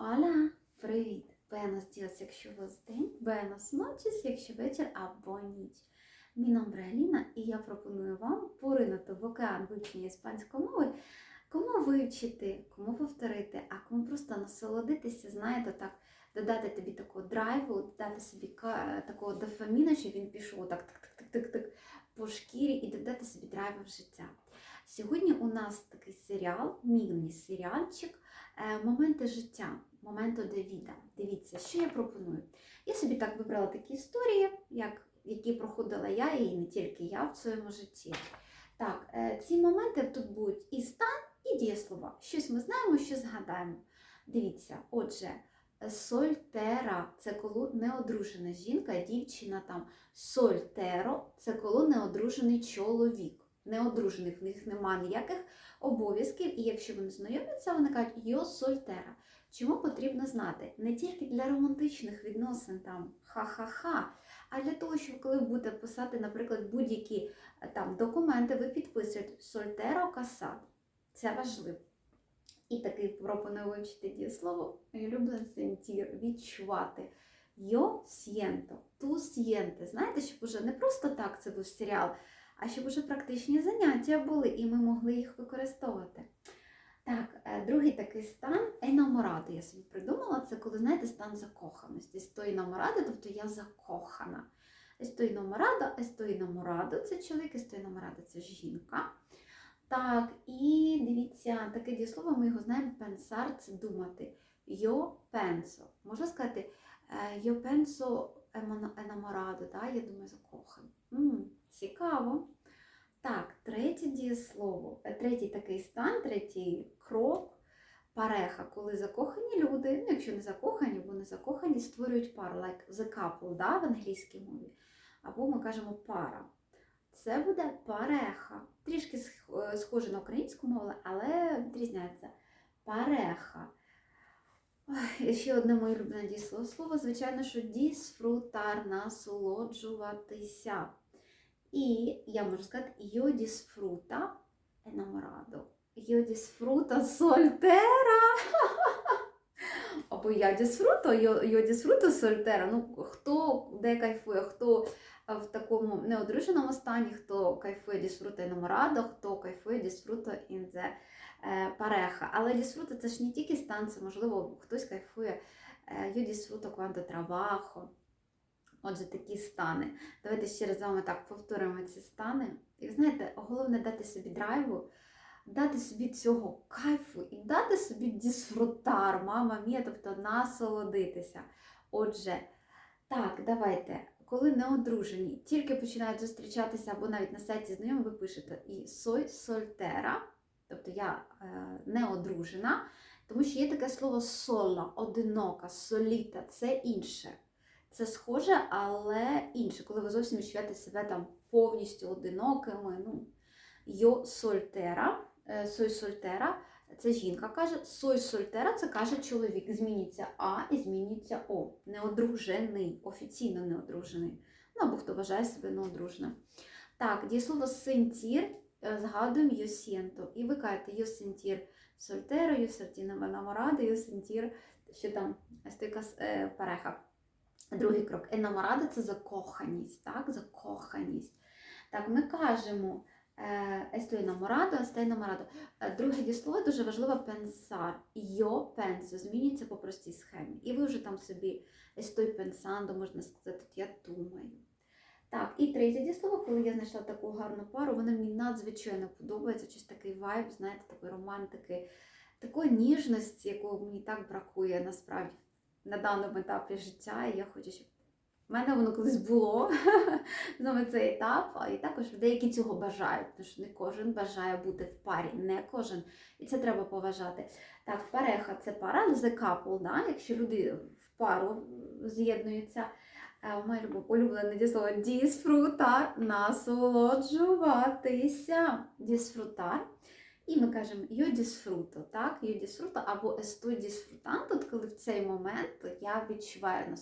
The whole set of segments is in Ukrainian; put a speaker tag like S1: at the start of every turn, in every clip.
S1: Оля, привіт! Buenos días, якщо у вас день, buenos noches, якщо вечір або ніч. Мій номер Аліна, і я пропоную вам поринути в океан вивчення іспанської мови, кому вивчити, кому повторити, а кому просто насолодитися, знаєте, так, додати тобі такого драйву, додати собі такого дофаміну, щоб він пішов так тик-тик-тик-тик по шкірі і додати собі драйву в життя. Сьогодні у нас такий серіал, міні-серіальчик е, Моменти життя, моменту Давіда. Дивіться, що я пропоную. Я собі так вибрала такі історії, як, які проходила я, і не тільки я в своєму житті. Так, е, ці моменти тут будуть і стан, і дієслова. Щось ми знаємо, що згадаємо. Дивіться, отже, сольтера це коли неодружена жінка, дівчина там. Сольтеро це коли неодружений чоловік. Неодружених в них немає ніяких обов'язків, і якщо вони знайомляться, вони кажуть йо сольтера. Чому потрібно знати? Не тільки для романтичних відносин там ха-ха-ха, а для того, щоб коли будете писати, наприклад, будь-які е, там документи, ви підписуєте сольтеро касад. Це важливо. І такий пропоную вивчити дієслово улюблений сентір, відчувати. Йо сієнто, ту сієнте. Знаєте, щоб уже не просто так це був серіал, а щоб уже практичні заняття були, і ми могли їх використовувати. Так, е, другий такий стан енаморади. Я собі придумала, це коли, знаєте, стан закоханості. Стой наморади, тобто я закохана. Естой наморада, естой наморадо це чоловік, естой наморада це жінка. Так, і дивіться, таке дієслово, ми його знаємо, пенсар це думати. Йо пенсо. Можна сказати, е, йо пенсо енаморадо, да? я думаю, закоханий. Цікаво. Так, третє дієслово, е, третій такий стан, третій крок. Пареха, коли закохані люди, ну якщо не закохані, бо не закохані, створюють пару, like the couple, да, в англійській мові. Або ми кажемо пара. Це буде пареха. Трішки е, схоже на українську мову, але відрізняється. Пареха. Ой, ще одне моє улюблене дієслово. Слово, звичайно, що дісфрутар, насолоджуватися. І я можу сказати enamorado. Io disfruta soltera. Або я io, io disfruto soltera. Ну, хто де кайфує, хто е, в такому неодруженому стані, хто кайфує disfruta enamorado, хто кайфує in the е. Але disfruta це ж не тільки стан, це можливо хтось кайфує е, io disfruto quando. Отже, такі стани. Давайте ще раз з вами так повторимо ці стани. І знаєте, головне дати собі драйву, дати собі цього кайфу і дати собі дісфрутар, мама мія, тобто насолодитися. Отже, так, давайте, коли не одружені, тільки починають зустрічатися або навіть на сайті знайомих, ви пишете і сой сольтера, тобто я е, не одружена, тому що є таке слово сола, одинока, соліта, це інше. Це схоже, але інше, коли ви зовсім відчуваєте себе там повністю одинокими. Ну, йо сольтера, сой сольтера, це жінка каже, сой сольтера це каже чоловік. Змінюється А і змінюється О. Неодружений, офіційно неодружений. Ну або хто вважає себе неодруженим. Так, дієслово сентір, е, згадуємо йо сієнто. І ви кажете йо сентір сольтера, йо сертіна наморада, йо сентір, що там стойка е, пареха. Другий крок. Енаморада це закоханість, так? Закоханість. Так, ми кажемо естой наморадо, естой наморадо. Друге дієслово дуже важливо пенсар. Йо пенсо змінюється по простій схемі. І ви вже там собі естой пенсандо, можна сказати, я думаю. Так, і третє дієслово, коли я знайшла таку гарну пару, воно мені надзвичайно подобається. Щось такий вайб, знаєте, такої романтики, такої ніжності, якої мені так бракує насправді на даному етапі життя, і я хочу, щоб в мене воно колись було саме цей етап, і також людей, які цього бажають, тому що не кожен бажає бути в парі, не кожен. І це треба поважати. Так, пареха це пара, the couple, да? якщо люди в пару з'єднуються. Е, Моє улюблене дієслово дісфрутар, насолоджуватися. Дісфрутар. І ми кажемо disfruto, так? Disfruto або disfrutando, от коли в цей момент я відчуваю.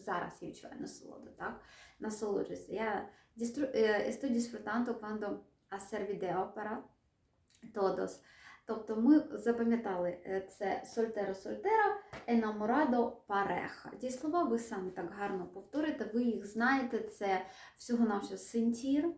S1: Зараз я відчуваю насолоду, так? Насолоджуюся. Я distru- eh, estoy disfrutando cuando hacer video. Тобто ми запам'ятали е, це сольтеро сольтеро, енаморадо пареха. Ті слова ви самі так гарно повторите, ви їх знаєте, це всього-навсього сентір,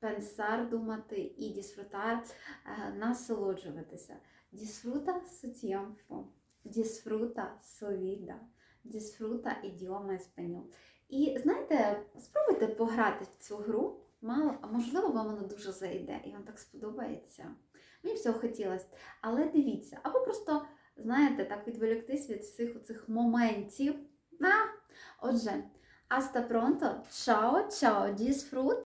S1: пенсар думати і дісфрутар е, насолоджуватися. Дісфрута su дісфрута vida, дісфрута ідіома еспаньол. І знаєте, спробуйте пограти в цю гру. Мало, а можливо, вам вона дуже зайде і вам так сподобається. Мені всього хотілося. Але дивіться, або просто, знаєте, так відволіктись від всіх оцих моментів. А? Отже, hasta pronto, ciao, ciao, disfruta.